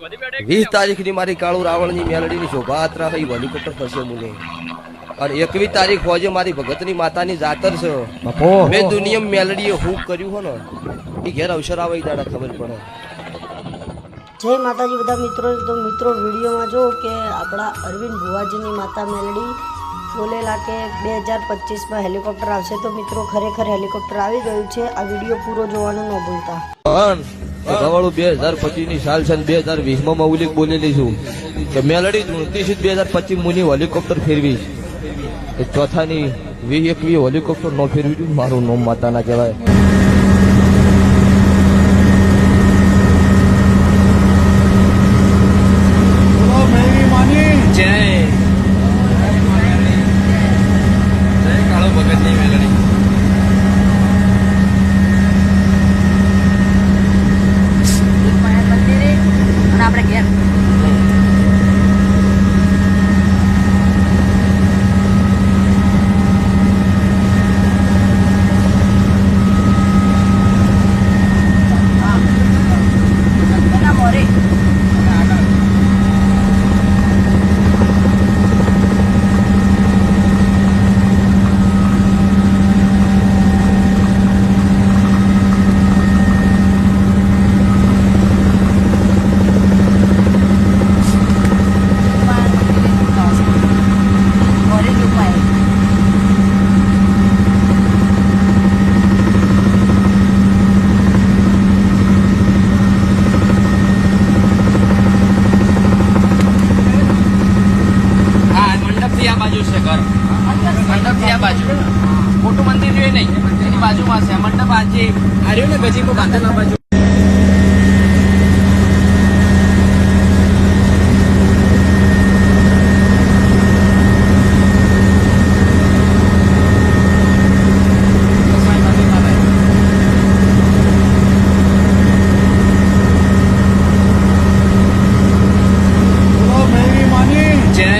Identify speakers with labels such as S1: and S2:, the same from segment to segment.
S1: વીસ તારીખની મારી કાળુ રાવણની મેલડીની શોભાયાત્રા થઈ હેલિકોપ્ટર ફરશે મુને. અને એકવીસ તારીખ હોજે મારી ભગતની માતાની જાતર છે.
S2: બાપો.
S1: મેં દુનિયા મેલડીએ હું કર્યું હો ને એ ઘેર અવસર આવે દાડા ખબર પડે.
S3: જય માતાજી બધા મિત્રો તો મિત્રો વિડીયોમાં જો કે આપણા અરવિંદ ભુવાજીની માતા મેલડી બોલેલા કે બે હજાર પચીસમાં હેલિકોપ્ટર આવશે તો મિત્રો ખરેખર હેલિકોપ્ટર આવી ગયું છે. આ વીડિયો પૂરો જોવાનું ન ભૂલતા.
S1: પણ અગાવાળું બે હજાર પચીસની સાલ છે બે હજાર વીસમાં મૌલિક બોલેલી છું. કે મેલડી ઉનત્રીસ બે હજાર પચીસ મુની હેલિકોપ્ટર ફેરવી. ચોથાની વીસ એકવી હેલિકોપ્ટર નો ફેરવી, મારું નોમ માતાના કહેવાય જય જય કાળો ભગતની મેલડી
S3: મંદિરે અને આપણે ઘેર
S4: હા મંડપથી આ બાજુ છે ઘર મંડપથી આ બાજુ મોટું મંદિર જોઈએ નહીં એની બાજુમાં છે, મંડપ આજે આ રહ્યું ને ગજીબો બાંધેલા બાજુ જય.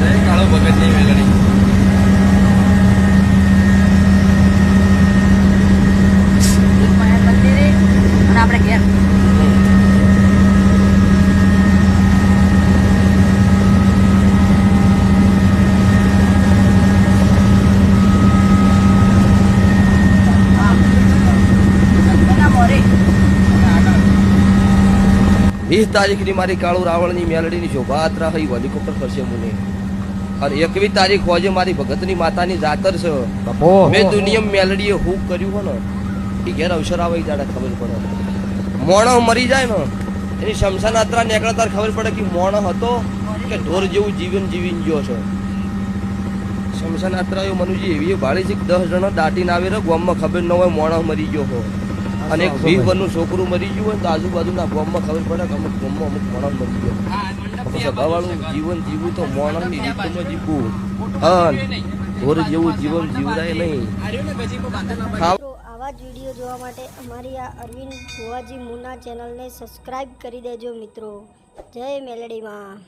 S4: જય કાળો ભગતની મેલડી
S3: મંદિરે અને આપણે ઘેર
S1: વીસ તારીખની મારી કાળુ રાવણની મેલડીની શોભાયાત્રા થઈ હેલિકોપ્ટર ફરશે મને. અને એકવીસ તારીખ હોજે મારી ભગતની માતાની જાતર છે. મેં દુનિયા મેલડીએ હું કર્યું હો ને એ ઘેર અવસર આવે ઈ ખબર પડે. મોણો મરી જાય ને એની શમશાન યાત્રા નીકળે તાર ખબર પડે કે મોણો હતો કે ઢોર જેવું જીવન જીવી ગયો છે. શમશાન યાત્રા એ મનુજી એવી ભાળી છે કે દસ જણા દાટીને આવે ને ગામમાં ખબર ન હોય મોણો મરી ગયો હો અને એક વીસ વર્ષનું છોકરું મરી ગયું હોય તો આજુબાજુના ગામમાં ખબર પડે કે અમુક ગામમાં અમુક મોણો મરી ગયો સગાવાળું જીવન જીવવું તો મોણસની રીતમાં જીવવું. હા ઢોર જેવું જીવન જીવરાય નહીં.
S3: આવા જ વીડિયો જોવા માટે અમારી આ અરવિંદ ભુવાજી મુના ચેનલને સબસ્ક્રાઇબ કરી દેજો મિત્રો. જય મેલડીમાં.